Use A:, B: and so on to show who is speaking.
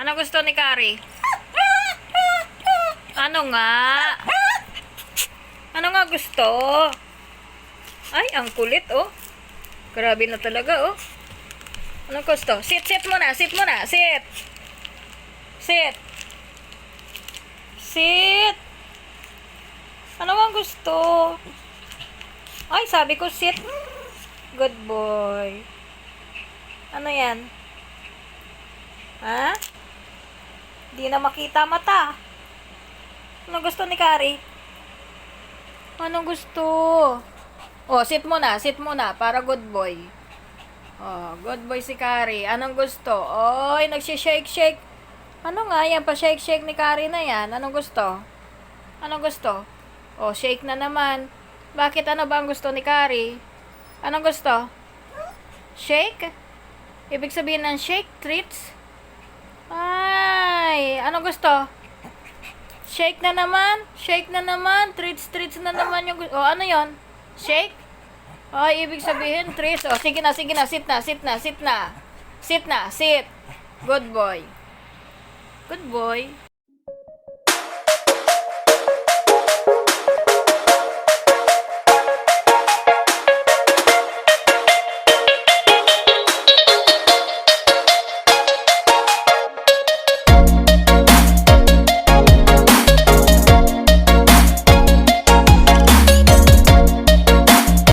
A: Ano gusto ni Kari? Ano nga? Ano nga gusto? Ay, ang kulit, oh. Grabe na talaga, oh. Ano gusto? Sit, sit muna, sit muna, sit. Sit. Sit. Ano nga gusto? Ay, sabi ko sit. Good boy. Ano yan? Ha? Di na makita mata. Ano gusto ni Kari? Ano gusto? Oh, sit muna, sit muna para good boy. Oh, good boy si Kari. Anong gusto? Oy, nagsi-shake-shake. Ano nga yan? Pa-shake-shake ni Kari na yan. Anong gusto? Anong gusto? Oh, shake na naman. Bakit ano ba ang gusto ni Kari? Anong gusto? Shake? Ibig sabihin ng shake? Treats? Ay, ano gusto? Shake na naman? Shake na naman? Treats, treats na naman yung gusto. Oh, ano yon? Shake? Ay, ibig sabihin, treats. Oh, sige na, sige na, sit na, sit na, sit na. Sit na, sit. Good boy. Good boy.